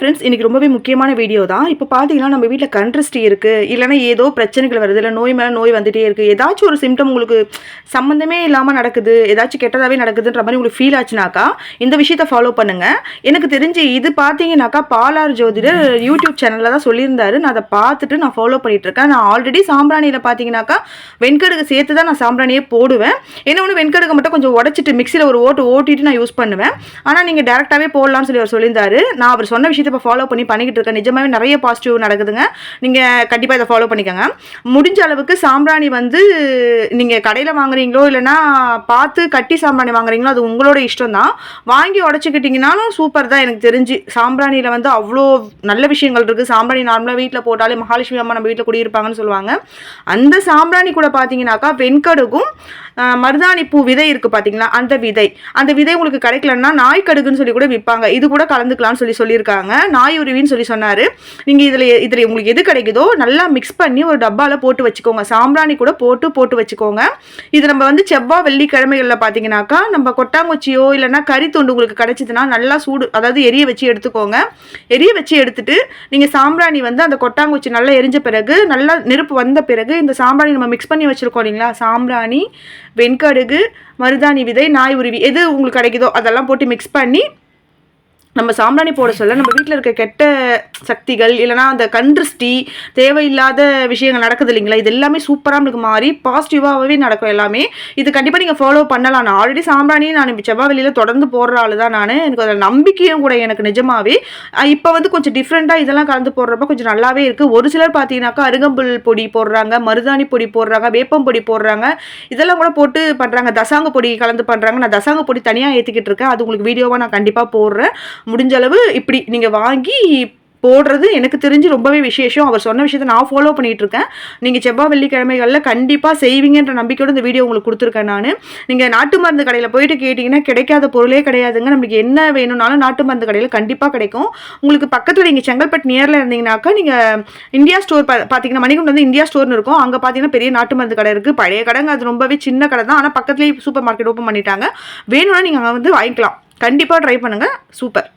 Friends இன்றைக்கி ரொம்பவே முக்கியமான வீடியோ தான். இப்போ பார்த்தீங்கன்னா நம்ம வீட்டில் கண்ட்ரஸ்டி இருக்குது இல்லைனா ஏதோ பிரச்சனைகள் வருது. இல்லை நோய் மேலே நோய் வந்துட்டே இருக்குது ஏதாச்சும் ஒரு சிம்டம் உங்களுக்கு சம்மந்தமே இல்லாமல் நடக்குது. ஏதாச்சும் கெட்டதாகவே நடக்குதுன்ற மாதிரி உங்களுக்கு ஃபீல் ஆச்சுனாக்கா இந்த விஷயத்தை ஃபாலோ பண்ணுங்கள் எனக்கு தெரிஞ்சு இது பார்த்தீங்கன்னாக்கா பாலார் ஜோதிடர் யூடியூப் சேனலில் தான் சொல்லியிருந்தாரு. நான் அதை பார்த்துட்டு நான் ஃபாலோ பண்ணிகிட்டு இருக்கேன். நான் ஆல்ரெடி சாம்பிராணியில் பார்த்தீங்கன்னாக்கா வெண்கடுகு சேர்த்து தான் நான் சாம்பிராணியே போடுவேன். என்ன ஒன்று வெண்கடுகு மட்டும் கொஞ்சம் உடச்சிட்டு மிக்சியில் ஒரு ஓட்டு ஓட்டிட்டு நான் யூஸ் பண்ணுவேன். ஆனால் நீங்கள் டேரெக்டாகவே போடலாம்னு சொல்லி அவர் சொல்லியிருந்தாரு. நான் அவர் சொன்ன விஷயத்தை இப்போ ஃபாலோ பண்ணி பண்ணிக்கிட்டு இருக்கேன். நிஜமாவே நிறைய பாசிட்டிவ் நடக்குதுங்க. நீங்கள் கண்டிப்பாக இதை ஃபாலோ பண்ணிக்கோங்க. முடிஞ்ச அளவுக்கு சாம்பிராணி வந்து நீங்கள் கடையில் வாங்குறீங்களோ இல்லைன்னா பார்த்து கட்டி சாம்பிராணி வாங்குறீங்களோ அது உங்களோட இஷ்டம் தான் வாங்கி உடச்சிக்கிட்டிங்கனாலும் சூப்பர் தான் எனக்கு தெரிஞ்சு. சாம்பிராணியில் வந்து அவ்வளோ நல்ல விஷயங்கள் இருக்குது சாம்பிராணி நார்மலாக வீட்டில் போட்டாலே மகாலட்சுமி அம்மா நம்ம வீட்டில் குடியிருப்பாங்கன்னு சொல்லுவாங்க. அந்த சாம்பிராணி கூட பார்த்தீங்கன்னாக்கா வெண்கடுகும் மருதாணி பூ விதை இருக்குது பார்த்தீங்களா அந்த விதை. அந்த விதை உங்களுக்கு கிடைக்கலன்னா நாய் கடுகுன்னு சொல்லி கூட விற்பாங்க இது கூட கலந்துக்கலாம்னு சொல்லி சொல்லியிருக்காங்க. நாய் உருவின்னு சொல்லி சொன்னார். நீங்கள் இதில் இதில் உங்களுக்கு எது கிடைக்குதோ நல்லா மிக்ஸ் பண்ணி ஒரு டப்பாவில் போட்டு வச்சுக்கோங்க. சாம்பிராணி கூட போட்டு போட்டு வச்சுக்கோங்க. இது நம்ம வந்து செவ்வாய் வெள்ளிக்கிழமைகளில் பார்த்தீங்கன்னாக்கா நம்ம கொட்டாங்குச்சியோ இல்லைன்னா கறி துண்டு உங்களுக்கு கிடைச்சிதுன்னா நல்லா சூடு அதாவது எரிய வச்சு எடுத்துக்கோங்க. எரிய வச்சு எடுத்துட்டு நீங்கள் சாம்பிராணி வந்து அந்த கொட்டாங்குச்சி நல்லா எரிஞ்ச பிறகு நல்லா நெருப்பு வந்த பிறகு இந்த சாம்பிராணி நம்ம மிக்ஸ் பண்ணி வச்சுருக்கோம் இல்லைங்களா? சாம்பிராணி வெண்கடுகு மருதாணி விதை நாய் உருவி எது உங்களுக்கு கிடைக்குதோ அதெல்லாம் போட்டு மிக்ஸ் பண்ணி நம்ம சாம்பிராணி போட சொல்ல நம்ம வீட்டில் இருக்க கெட்ட சக்திகள் இல்லைனா அந்த கண்ட்ரிஸ்டி தேவையில்லாத விஷயங்கள் நடக்குது இல்லைங்களா? இது எல்லாமே சூப்பராக நம்மளுக்கு மாறி பாசிட்டிவாகவே நடக்கும் எல்லாமே. இது கண்டிப்பாக நீங்கள் ஃபாலோ பண்ணலாம். நான் ஆல்ரெடி சாம்பிராணி நான் செவ்வாவெளியில் தொடர்ந்து போடுற ஆள் தான் நான். எனக்கு அதில் நம்பிக்கையும் கூட எனக்கு நிஜமாவே. இப்போ வந்து கொஞ்சம் டிஃப்ரெண்ட்டாக இதெல்லாம் கலந்து போடுறப்ப கொஞ்சம் நல்லாவே இருக்குது ஒரு சிலர் பார்த்தீங்கன்னாக்கா அருகம்புல் பொடி போடுறாங்க மருதாணி பொடி போடுறாங்க வேப்பம் பொடி போடுறாங்க. இதெல்லாம் கூட போட்டு பண்ணுறாங்க தசாங்க பொடி கலந்து பண்ணுறாங்க நான் தசாங்க பொடி தனியாக ஏற்றிக்கிட்டு இருக்கேன். அது உங்களுக்கு வீடியோவாக நான் கண்டிப்பாக போடுறேன். முடிஞ்ச அளவு இப்படி நீங்கள் வாங்கி போடுறது எனக்கு தெரிஞ்சு ரொம்பவே விசேஷம். அவர் சொன்ன விஷயத்தை நான் ஃபாலோ பண்ணிகிட்ருக்கேன் இருக்கேன் நீங்கள் செவ்வாய் வெள்ளிக்கிழமைகளில் கண்டிப்பாக செய்வீங்கன்ற நம்பிக்கையோடு இந்த வீடியோ உங்களுக்கு கொடுத்துருக்கேன் நான். நீங்கள் நாட்டு மருந்து கடையில் போயிட்டு கேட்டிங்கன்னா கிடைக்காத பொருளே கிடையாதுங்க. நம்மளுக்கு என்ன வேணும்னாலும் நாட்டு மருந்து கடையில் கண்டிப்பாக கிடைக்கும். உங்களுக்கு பக்கத்தில் நீங்கள் செங்கல்பட்டு நியரில் இருந்தீங்கன்னாக்கா நீங்கள் இந்தியா ஸ்டோர் பா பார்த்தீங்கன்னா மணிகுண்டு வந்து இந்தியா ஸ்டோர்னு இருக்கும். அங்கே பார்த்தீங்கன்னா பெரிய நாட்டு மருந்து கடை இருக்குது பழைய கடைங்க அது ரொம்பவே சின்ன கடை தான். ஆனால் பக்கத்துலேயே சூப்பர் மார்க்கெட் ஓப்பன் பண்ணிட்டாங்க. வேணும்னா நீங்கள் அங்கே வந்து வாங்கிக்கலாம். கண்டிப்பாக ட்ரை பண்ணுங்கள் சூப்பர்.